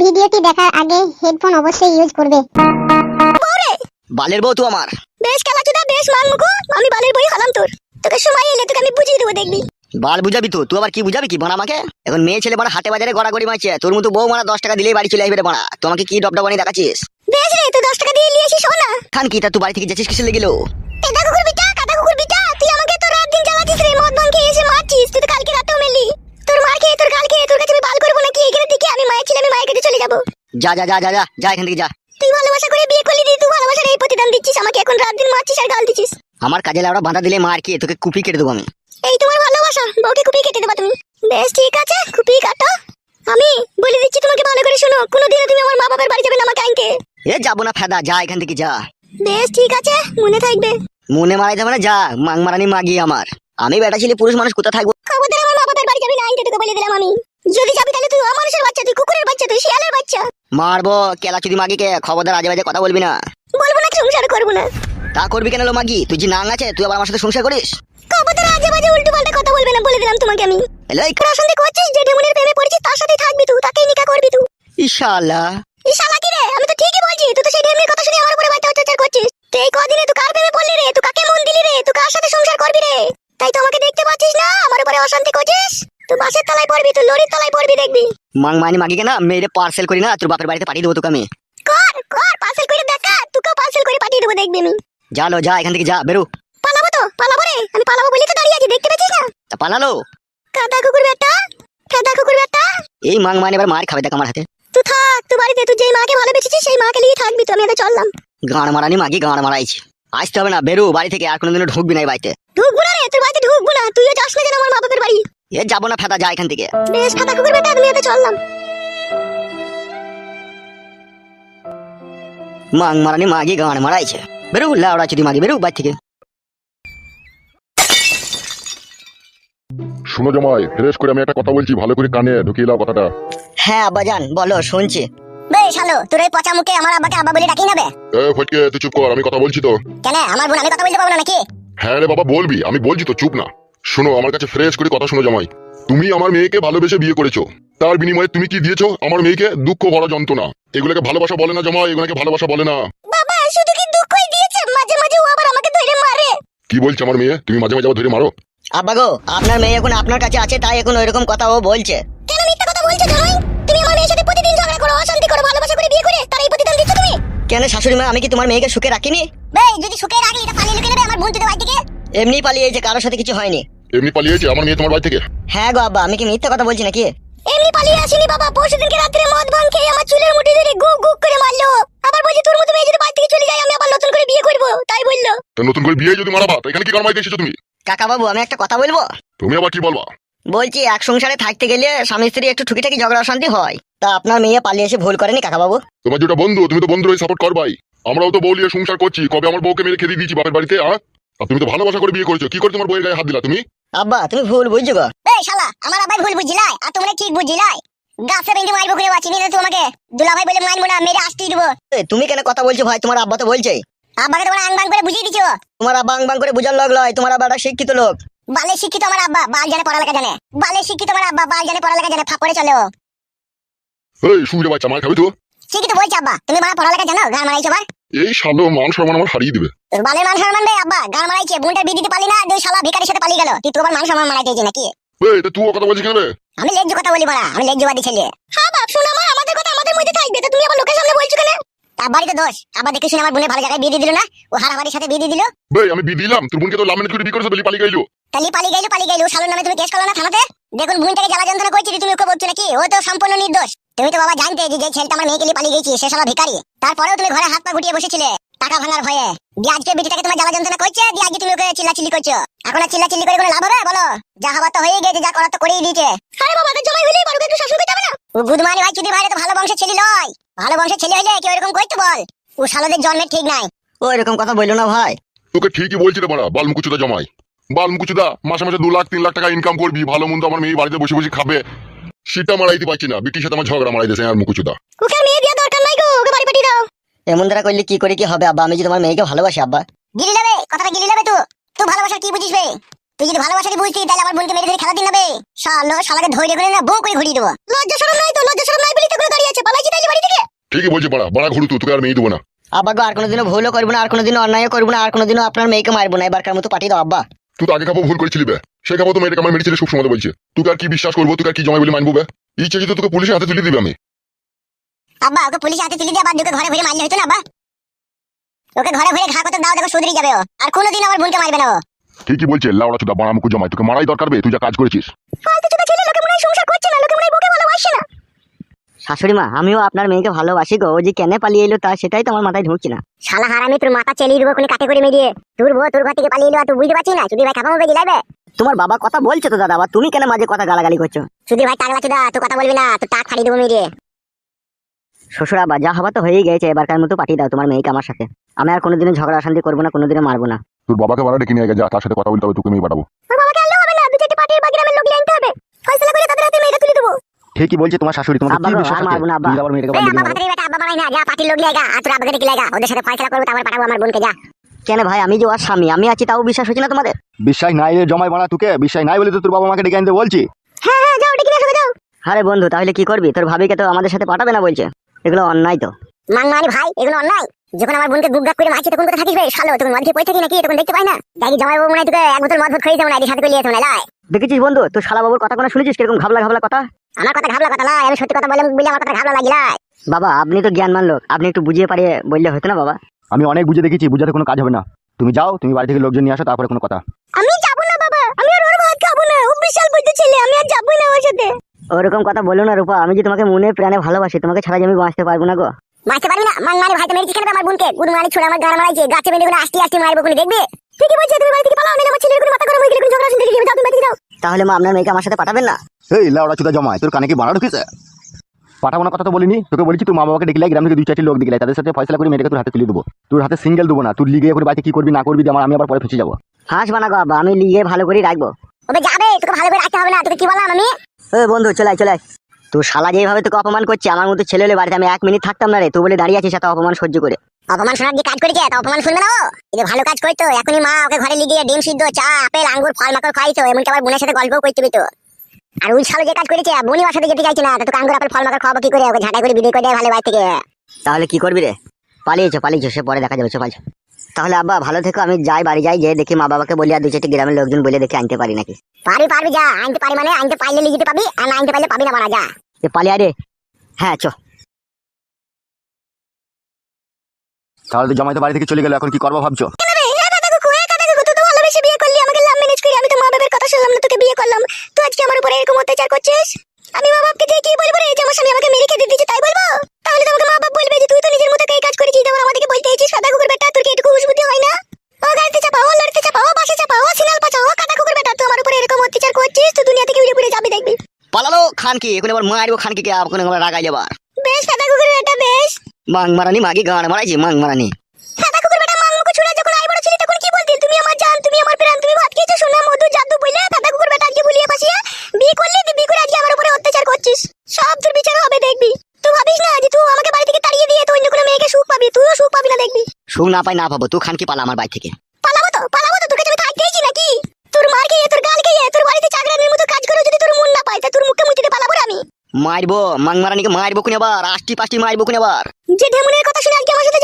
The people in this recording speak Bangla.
ভিডিওটি দেখার আগে হেডফোন অবশ্যই ইউজ করবে। বালের বউ তুই আমার। বেশ খেলাচুদা বেশ মাংমুকু আমি বালের বই হলাম তোর। তোকে সময় এলে তোকে আমি বুঝিয়ে দেবো দেখবি। বাল বুঝাবি তো? তুই আবার কি বুঝাবি কি বানা আমাকে? এখন মেয়ে ছেলে বানা হাটে বাজারে গড়াগড়ি মারছে। তোর মতো বউ মারা দশ টাকা দিলেই বাড়ি চলে আসবে রে বানা তোমাকে কি ডবডা বানিয়ে দেখাচ্ছিস? বেশ রে তুই দশ টাকা দিয়ে নিয়ে আসিস শোনা খান কি তা তুই বাড়ি থেকে যাচ্ছিস কিসে লেগেলো পেদা কুকুর বিটা কাদা কুকুর বিটা তুই আমাকে তো রাত দিন জ্বালাতিস রে মদ ভাঙ খেয়ে এসে মারছিস। তুই তো কালকে রাতেও মেলি তোর মার খেয়ে তোর গাল খেয়ে তোর কাছে আমি বাল করব নাকি? এখানে থেকে আমি মায়ের ছেলে আমি মায়ের কাছে চলে যাব। যা যা যা যা যা যা এখান থেকে যা। তুই ভালোবাসা করে বিয়ে করলি তুই ভালোবাসার এই প্রতিদান দিচ্ছিস আমাকে এখন রাত দিন মারছিস আর গাল দিচ্ছিস। আমার কাজে লাউড়া বাঁধা দিলে মার তোকে কুপি কেটে দেবো আমি। এই তোমার ভালোবাসা বউকে কুপি কেটে দেবা তুমি। বেশ ঠিক আছে কুপি কাটো। আমি বলে দিচ্ছি তোমাকে ভালো করে শোনো কোনোদিনও তুমি আমার মা বাবার বাড়ি যাবে না আমাকে আনতে। এ যাব না ফেদা যা এখান থেকে যা। বেশ ঠিক আছে মনে থাকবে। মনে মারাই যাবে না যা মাং মারানি মাগি আমার। আমি বেটা ছেলে পুরুষ মানুষ কোথা থাকব? খবরদার আমার মা বাবার বাড়ি যাবি না তোকে বলে দিলাম আমি। যদি যাবি তাহলে তুই মানুষের বাচ্চা তুই কুকুরের বাচ্চা তুই শিয়ালের বাচ্চা। মারবো কেলা চুদি মাগিকে খবরদার আজে বাজে কথা বলবি না। বলব না সংসার করব না। তা করবি কেন লো মাগি? তুই যে নাং আছে তুই আবার আমার সাথে সংসার করিস? খবরদার আজে বাজে উল্টো পাল্টা কথা বলবে না বলে দিলাম তোমাকে আমি। এই তোর অশান্তি করছিস যে ঢেমুনের প্রেমে পড়েছিস তার সাথে থাকবি তুই তাকেই নিকা করবি তুই। ইশাল্লাহ। এই শালা কি রে? আমি তো ঠিকই বলছি তুই তো সেই ঢেমনির কথা শুনে আমার উপরে বাচ্চা অত্যাচার করছিস। তুই এই কদিনে তুই কার প্রেমে পড়লি রে তুই কাকে মন দিলি রে তুই কার সাথে সংসার করবি রে তাই তো আমাকে দেখতে পাচ্ছিস না আমার উপরে অশান্তি করছিস বাসের তলায় পড়বি তুই লরির তলায় পড়বি দেখবি। মাং মানি মাগিকে না মেয়েরে পার্সেল করি না তোর বাপের বাড়িতে পাঠিয়ে দেবো তোকে আমি। কর কর পার্সেল করে দেখা তোকেও পার্সেল করে পাঠিয়ে দেবো দেখবি আমি। যা লো যা এখান থেকে যা বেরো। পালাবো তো পালাবো রে আমি পালাবো বলি তো দাঁড়িয়ে আছি দেখতে পাচ্ছিস না? তা পালালো। কাদা কুকুর বেটা কাদা কুকুর বেটা। এই মাং মানে এবার মার খাবে দেখ আমার হাতে। তুই থাক তুই বাড়িতে তুই যেই মাকে ভালোবেসেছিস সেই মাকে নিয়ে থাকবি তো আমি এটা চললাম। গাঁড় মারানি মাগি গাঁড় মারাইছি। আসতে হবে না বেরো বাড়ি থেকে আর কোনোদিনও ঢুকবি না এই বাড়িতে। ঢুকবো না রে তোর বাড়িতে ঢুকবো না তুইও যাস না যেন আমার মা বাপের বাড়ি। এ যাব না ফেদা যা এখান থেকে। বেশ কাদা কুকুর বেটা তুমি এটা চললাম। মাং মারানি মাগি গাঁড় মারাইছে। বেরো লাউড়া চুদি মাগি বেরো বাড়ি থেকে। শুনো জামাই ফ্রেশ করে আমি একটা কথা বলছি ভালো করে কানে ঢুকিয়ে দাও কথাটা। হ্যাঁ আব্বাজান বলো শুনছি। বেশ হ্যালো তোর এই পচা মুখে আমার আব্বাকে আব্বা বলে ডাকি নেবে? এ ফটকে তুই চুপ কর আমি কথা বলছি তো। কেন আমার বোন আমি কথা বলতে পারব না নাকি? হ্যাঁ রে বাবা বলবি আমি বলছি তো চুপ না। শোনো আমার কাছে ফ্রেশ করে কথা শোনো জামাই। তুমি আমার মেয়েকে ভালোবেসে বিয়ে করেছ। তার বিনিময়ে তুমি কি দিয়েছ? আমার মেয়েকে দুঃখ ভরা যন্ত্রণা। এগুলোকে ভালোবাসা বলে না জামাই এগুলোকে ভালোবাসা বলে না। বাবা শুধু কি দুঃখই দিয়েছে? মাঝে মাঝে ও আবার আমাকে ধরে মারে। কি বলছে আমার মেয়ে? তুমি মাঝে মাঝে আবার ধরে মারো? আব্বা গো আপনার মেয়ে এখন আপনার কাছে আছে তাই এখন ওইরকম কথা ও বলছে। কেন মিথ্যা কথা বলছো জানোই তুমি আমার মেয়ের সাথে প্রতিদিন ঝগড়া করো অশান্তি করো ভালোবাসা করে বিয়ে করে তার এই প্রতিদান দিচ্ছ তুমি? কেন শাশুড়ি মা আমি কি তোমার মেয়েকে সুখে রাখিনি? বে যদি সুখে রাখি এটা পালিয়ে লুকিয়ে নেবে আমার বোন তোদের বাড়ি থেকে এমনি পালিয়েছে কারোর সাথে কিছু হয়নি। এমনি পালিয়েছে আমার মেয়ে তোমার বাড়ি থেকে? হ্যাঁ গো আব্বা আমি কি মিথ্যা কথা বলছি নাকি? এমনি পালিয়ে আসিনি বাবা পরশু দিনকে রাত্রে মদ ভাঙ খেয়ে আমার চুলের মুঠি ধরে গু গু করে মারলো। আবার বলছে তোর মতো মেয়ে যদি বাড়ি থেকে চলে যায় আমি আবার নতুন করে বিয়ে করব। তাই বলল। তা নতুন করে বিয়ে যদি মারাবা তো এখানে কি কারমাইতে এসেছ তুমি? কাকা বাবু আমি একটা কথা বলব? তুমি আবার কি বলবা? বলছি এক সংসারে থাকতে গেলে স্বামী স্ত্রী একটু ঠুকিটাকি ঝগড়া অশান্তি হয়। তা আপনার মেয়ে পালিয়ে এসে ভুল করেনি কাকা বাবু তোমার যেটা বন্ধু তুমি তো বন্ধু হয়ে সাপোর্ট করবাই আমরাও তো বউ নিয়ে সংসার করছি কবে আমার বউকে মেরে খেতে দিয়েছি বাপের বাড়িতে? আর তুমি তো ভালোবাসা করে বিয়ে করেছ কি করে তোমার বউয়ের গায়ে হাত দিলা তুমি? আব্বা তুমি ভুল বুঝছ গো। এই শালা আমার ভুল বুঝিলাই আর তোমরা ঠিক বুঝিলাই। গাছে বেঁধে মারবো করে বাঁচিনি না তোমাকে। দুলাভাই বলে মারবো না মেরে আসতেই দেবো। তুমি কেন কথা বলছো ভাই? তোমার আব্বা তো বলছে। আব্বাকে তোমরা আং বাং করে বুঝিয়ে দিছো? তোমার আব্বা আং বাং করে বুঝার লোক লয় তোমার আব্বা শিক্ষিত লোক। বালে শিক্ষিত আমার আব্বা বাল জানে পড়ালেখা জানে। বালে শিক্ষিত আমার আব্বা বাল জানে পড়ালেখা জানে ফাপড়ে চলে। ও এই সুবিধা বাচ্চা মার খাবি তো? ঠিকই তো বলছি আব্বা তুমি মারা পড়ালেখা জানো গান মারাইছো আবার? এই শালো মান সম্মান আমার হারিয়ে দিবে। তোর বালের মান সম্মান রে আব্বা গান মারাইছে বোনটা বিয়ে দিতে পারলি না দুই শালা ভিকারির সাথে পালিয়ে গেল। তুই তো আবার মান সম্মান মারাইতে নাকি? এই তা তুই ও কথা বলছিস কেন রে? আমি লেজ্জ কথা বলি বড়া আমি লেজ্জবাদী ছেলে। হ্যাঁ বাপ শোনো আমার আমাদের কথা আমাদের মধ্যে থাকবে তো তুমি আবার লোকের সামনে বলছো কেন? তার বাড়িতে দোষ। আবার দেখে শুনে আমার বোনের ভালো জায়গায় বিয়ে দিয়ে দিল না? ও হারাবাড়ির সাথে বিয়ে দিয়ে দিল? বে আমি বিয়ে দিলাম তোর বোনকে তো লামিনেট করে বিয়ে করেছ বলি পালিয়ে গেলো। তাহলে পালিয়ে গেল পালিয়ে গেল শালোর নামে তুমি কেস করল না থানাতে? দেখুন বোনটাকে জ্বালা যন্ত্রণা করছি তুমি ওকে বলছো নাকি? ও তো সম্পূর্ণ নির্দোষ। তুমি তো বাবা জানতে যে ছেলেটা আমার মেয়েকে নিয়ে পালিয়ে গেছি সে শালা ভিখারি। তারপরেও তুমি ঘরে হাত পা গুটিয়ে বসেছিলে টাকা ভাঙার ভয়ে। দিয়ে আজকে বিটিটাকে তোমার জ্বালা যন্ত্রণা করছে দিয়ে আজকে তুমি ওকে চিল্লাচিল্লি করছ। এখন আর চিল্লাচিল্লি করে কোনো লাভ হবে? বলো। যা হবার তো হয়ে গেছে যা করার তো করেই দিয়েছে। আরে বাবা জমাই হলেই পারো একটু শাসন করতে হবে না ও গুদমানি ভাই চুদি ভাই তো ভালো বংশের ছেলে নয়। ভালো বংশের ছেলে হলে কেউ এরকম করতে বল। ও শালাদের জন্মের ঠিক নাই। ও এরকম কথা বলল না ভাই। তোকে ঠিকই বলছি রে বড়া বাল মুকুচুদা জমাই। বাল মুকুচুদা মাসে মাসে দু লাখ তিন লাখ টাকা ইনকাম করবি ভালো মন্দ আমার মেয়ে বাড়িতে বসে বসে খাবে। সেটা মারাইতে পারছি না। বিটির সাথে আমার ঝগড়া মারাই দিয়েছে আর মুকুচুদা ওকে মেয়ে দেওয়া দরকার নাই গো ওকে বাড়ি পাঠিয়ে দাও। এমন দ্বারা করলে কি করে কি হবে আব্বা? আমি যে তোমার মেয়েকে ভালোবাসি আব্বা। গিলি নেবে কথাটা গিলি নেবে তুই তুই ভালোবাসা কি বুঝিস বে? তুই যদি ভালোবাসাটি বুঝতি তাহলে আমার বোনকে মেরে ধরে খেলা দিন নেবে শালো শালাকে ধরে করে না বউ করে ঘুরিয়ে দেবো। লজ্জা শরম নাই তো? লজ্জা শরম নাই বলি তো দাঁড়িয়ে আছে। পালাইছি ঠিকই বলছি বাড়া বাড়া ঘুরু তুই তোকে আর মেয়ে দেবো না। আব্বা গো আর কোনোদিনও ভুলও করব না আর কোনোদিনও অন্যায় করব না আর কোনোদিনও আপনার মেয়েকে মারবো না। এবারকার মতো পাঠিয়ে দাও আব্বা। তুই তো আগে খাব ভুল করেছিলি বে। সে খাব তো মেয়েটাকে আমার মেরেছিলি সব সময় বলছে। তুই আর কি বিশ্বাস করব তুই আর কি জমাই বলে মানবো বে? ইচ্ছে যদি তোকে পুলিশের হাতে তুলে দিবে আমি। আব্বা ওকে পুলিশ হাতে তুলে দিয়ে আবার দুকে ঘরে ঘুরে মারলে হতো না আব্বা? ওকে ঘরে ঘুরে ঘা কত দাও দেখো যাবে ও। আর কোনোদিন আমার বোনকে মারবে না ও। ঠিকই বলছে লাউড়া চুদা বাড়া জমাই। তোকে মারাই দরকার বে তুই যা কাজ করেছিস। ফালতু চুদা ছেলে লোকে মনে হয় সংসার করছে না লোকে মনে হয় বউকে ভালোবাসে না। শাশুড়ি মা আমিও আপনার মেয়েকে ভালোবাসি গো। ও যে কেন পালিয়ে এলো তা সেটাই তো আমার মাথায় ঢুকছে না। শালা হারামি তোর মাথা চেলিয়ে দেবো কোনো কাটে করে মেরিয়ে। তোর বউ তোর ঘর থেকে পালিয়ে এলো আর তুই বুঝতে পারছিস না? চুদি ভাই খাপা মুখে দিলাবে তোমার বাবা কথা বলছে তো দাদা আবার তুমি কেন মাঝে কথা গালাগালি করছ? চুদি ভাই টাকলা চুদা তুই কথা বলবি না তুই টাক ফাড়িয়ে দেবো মেরিয়ে। শ্বশুর আব্বা যা হবা তো হয়েই গেছে এবারকার মতো পাঠিয়ে দাও তোমার মেয়েকে আমার সাথে। আমি আর কোনোদিনও ঝগড়া অশান্তি করব না কোনোদিনও মারবো না। তোর বাবাকে বাড়া ডেকে নিয়ে গে যা তার সাথে কথা বলতে হবে তোকে মেয়ে পাঠাবো তোর বাবাকে আনলেও হবে না দু চারটে পার্টির বাকি গ্রামের লোক আনতে হবে ফয়সালা করে তাদের হাতে মেয়েটা তুলে দেবো ঠিকই বলছে তোমার শাশুড়ি আব্বা কি বিশ্বাস আছে। তুমি আবার মেয়েটাকে বাড়ি ভাতের বেটা আব্বা বানাই না যা পার্টির লোক লাগা আর তোর আব্বাকে ডেকে লাগা ওদের সাথে ফয়সালা করব তারপর পাঠাবো আমার বোনকে যা। কেন ভাই আমি যে ওর স্বামী আমি আছি তাও বিশ্বাস হচ্ছে না তোমাদের? বিশ্বাস নাই রে জমাই বানা তোকে বিশ্বাস নাই বলে তো তোর বাবা মাকে ডেকে আনতে বলছি। হ্যাঁ হ্যাঁ যাও ডেকে নিয়ে আসো যাও। আরে বন্ধু তাহলে কি করবি? তোর ভাবিকে তো আমাদের সাথে পাঠাবে না বলছে। এগুলো অন্যায় তো। মান মানি ভাই এগুলো অন্যায়। যখন আমার বোনকে গুগা করে মারছি তখন কোথায় থাকিস ভাই শালো তখন মদ খেয়ে পড়ে থাকি নাকি? তখন দেখতে পাই না। দেখি জামাই বাবু মনে হয় তোকে এক বোতল মদ ভোট খাইছে না সাথে করে হয় লাই। দেখেছিস বন্ধু তোর শালা বাবুর কথা কোনো শুনেছিস? কীরকম ঘাবলা ঘাবলা কথা? আমার কথা ঘাবলা কথা লাই আমি সত্যি কথা বলে বলে আমার কথা ঘাবলা লাগিলাই বাবা আপনি তো জ্ঞানমান লোক আপনি একটু বুঝিয়ে পারিয়ে বললে হতো না বাবা? আমি অনেক বুঝে দেখেছি বুঝাতে কোনো কাজ হবে না। তুমি যাও তুমি বাড়ি থেকে লোকজন নিয়ে আসো তারপরে কোনো কথা। আমি যাব না বাবা আমি আর ওর ভাত খাব না ও বিশাল বুঝতে ছেলে আমি আর যাবোই না ওর সাথে। ওরকম কথা বলো না রূপা আমি যে তোমাকে মনে প্রাণে ভালোবাসি তোমাকে ছাড়া যে আমি বাঁচতে পারব না গো। মারতে পারবি না? মান মানি ভাই তো মেরেছিস কেন আমার বোনকে? গুড মানি ছুড়ে আমার গান মারাইছে গাছে বেঁধে গুলো আসতে আসতে মারবো কোনে দেখবে? ঠিকই বলছে তুমি বাড়ি থেকে পালাও না আমার ছেলের কোনো মাথা গরম হয়ে গেলে কোনো ঝগড়া শুনতে গেলে যাও তুমি বাড়ি যাও। তাহলে মা আপনার মেয়েকে আমার সাথে পাঠাবেন না? এই লাউড়া চুদা জমাই তোর কানে কি বানা ঢুকেছে? পাঠাবো না কথা তো বলিনি তোকে বলেছি তুই মা বাবাকে ডেকে লাই গ্রাম থেকে দুই চারটি লোক ডেকে তাদের সাথে ফয়সলা করে মেয়েটাকে তোর হাতে তুলে দেবো। তোর হাতে সিঙ্গেল দেবো না তুই লিগে করে বাড়িতে কি করবি না করবি আমার আমি আবার পরে ফেঁসে যাব। হাঁস বানা গো আমি লিয়ে ভালো করে রাখব। ওবে যাবে তোকে ভালো করে রাখতে হবে না তোকে কি বললাম আমি? ও বন্ধু চলে আয়, চলে আয়। তোর শালা যেভাবে তোকে অপমান করছে আমার মতো ছেলে হলে বাড়িতে আমি এক মিনিট থাকতাম না রে তুই বলে দাঁড়িয়ে আছিস এত অপমান সহ্য করে। অপমান শোনার যে কাজ করেছে তা অপমান শুনবে না ও? এই যে ভালো কাজ করতো এখনই মা ওকে ঘরে লিগিয়ে ডিম সিদ্ধ চা আপেল আঙ্গুর ফল মাকড় খাইতো এমনকি আবার বোনের সাথে গল্পও করতে পেতো আর ওই শালো যে কাজ করেছে বোনই ওর সাথে যেতে চাইছে না তো তোকে আঙ্গুর আপেল ফল মাকড় খাওয়াবো কি করে? ওকে ঝাঁটাই করে বিদায় করে দেয় ভালো বাড়ি থেকে। তাহলে কি করবি রে? পালিয়েছো পালিয়েছো সে পরে দেখা যাবে চল তাহলে আব্বা ভালো থেকো আমি যাই বাড়ি যাই যে দেখি মা বাবাকে বলি আর দু চারটি গ্রামের লোকজন বলে দেখি আনতে পারি নাকি। পারবি পারবি যা আনতে পারি মানে আনতে পারলে লিয়ে যেতে পাবি আর না আনতে পারলে পাবি না মারা যা। এ পালিয়ে রে। হ্যাঁ চ। তাহলে তো জমাই তো বাড়ি থেকে চলে গেল এখন কি করব ভাবছ? ভালোবেসে বিয়ে করলি আমাকে লাভ ম্যানেজ করে আমি তো মা বাবার কথা শুনলাম না তোকে বিয়ে করলাম। তুই আজকে আমার উপরে এরকম অত্যাচার করছিস? আমি মা বাপকে দিয়ে কি বলব রে? যে আমার স্বামী আমাকে মেরে খেতে দিচ্ছে তাই বলব? তাহলে তোমাকে মা বাপ বলবে যে তুই তো নিজের মতো কাজ করেছিস তারপর আমাদেরকে বলতে এসেছিস সাদা কুকুর বেটা তোর কি একটু বুদ্ধি হয় না? ও গাড়িতে চাপাও লড়তে চাপাও বাসে চাপাও সিনাল পাচাও কাটা কুকুর বেটা তুই আমার উপরে এরকম অত্যাচার করছিস তুই দুনিয়া থেকে উড়ে উড়ে যাবি দেখবি। পালালো খানকি এখন এবার মারবো খানকিকে এখন আমরা রাগাই যাবার। বেশ সাদা কুকুর বেটা বেশ। মাং মারানি মাগি গান মারাইছি মাং মারানি। করলি? করে আজকে আমার উপরে অত্যাচার করছিস। সব তোর বিচার হবে দেখবি। তুই ভাবিস না যে তুই আমাকে বাড়ি থেকে তাড়িয়ে দিয়ে তুই অন্য কোনো মেয়েকে সুখ পাবি? তুইও সুখ পাবি না দেখবি। সুখ না পাই না পাবো তুই খানকি পালা আমার বাড়ি থেকে। পালাবো তো পালাবো তো তোর কাছে আমি থাকতেইছি নাকি? তোর মার খেয়ে তোর গাল খেয়ে তোর বাড়িতে চাকরানির মতো কাজ করে যদি তোর মন না পাই তা তোর মুখে মুখে পালাবো আমি। মারবো মাং মারানিকে মারবো কোন আবার আষ্টি পাষ্টি মারবো কোন আবার যে ঢেমুনের কথা শুনে আজকে আমার সাথে